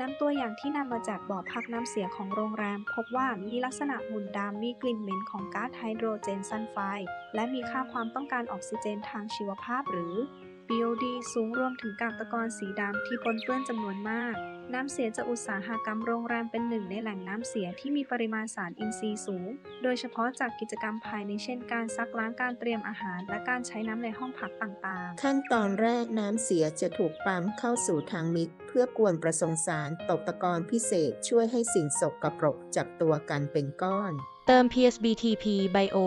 นำตัวอย่างที่นำมาจากบ่อพักน้ำเสียของโรงแรม พบว่ามีลักษณะหมุนดำมีกลิ่นเหม็นของก๊าซไฮโดรเจนซัลไฟด์และมีค่าความต้องการออกซิเจนทางชีวภาพหรือ BOD สูงรวมถึงกากตะกอนสีดำที่ปนเปื้อนจำนวนมาก น้ำเสียจากอุตสาหกรรมโรงแรมเป็นหนึ่งในแหล่งน้ำเสียที่มีปริมาณสารอินทรีย์สูง โดยเฉพาะจากกิจกรรมภายในเช่นการซักล้างการเตรียมอาหาร และการใช้น้ำในห้องพักต่างๆ ขั้นตอนแรกน้ำเสียจะถูกปั๊มเข้าสู่ทางมิดเพื่อกวนประสงสารตกตะกอนพิเศษช่วยให้สิ่งสกปรกจากตัวกันเป็นก้อน เติม PSBTP Bio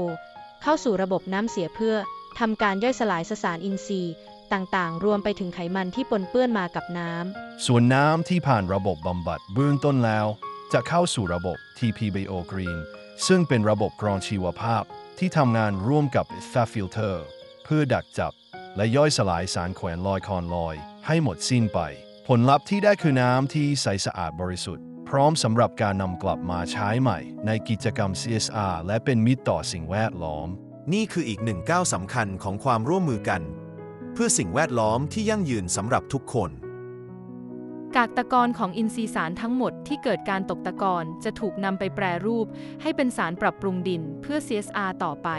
เข้าสู่ระบบน้ำเสียเพื่อทำการย่อยสลายสสารอินทรีย์ ต่างๆ รวมไปถึงไขมันที่ปนเปื้อนมากับน้ำ ส่วนน้ำที่ผ่านระบบบำบัดเบื้องต้นแล้ว จะเข้าสู่ระบบ TPBO Green ซึ่งเป็นระบบกรองชีวภาพที่ทำงานร่วมกับ f a Filter เพื่อดักจับ และย่อยสลายสารแขวนลอยคอนลอย ให้หมดสิ้นไป ผลลัพธ์ที่ได้คือน้ำที่ใสสะอาดบริสุทธิ์ พร้อมสำหรับการนำกลับมาใช้ใหม่ ในกิจกรรม CSR และเป็นมิตรต่อสิ่งแวดล้อม นี่คืออีกหนึ่งก้าวสำคัญของความร่วมมือกัน เพื่อสิ่งแวดล้อมที่ยั่งยืนสำหรับทุกคน กากตะกอนของอินทรีย์สารทั้งหมดที่เกิดการตกตะกอนจะถูกนำไปแปรรูป ให้เป็นสารปรับปรุงดินเพื่อ CSR ต่อไป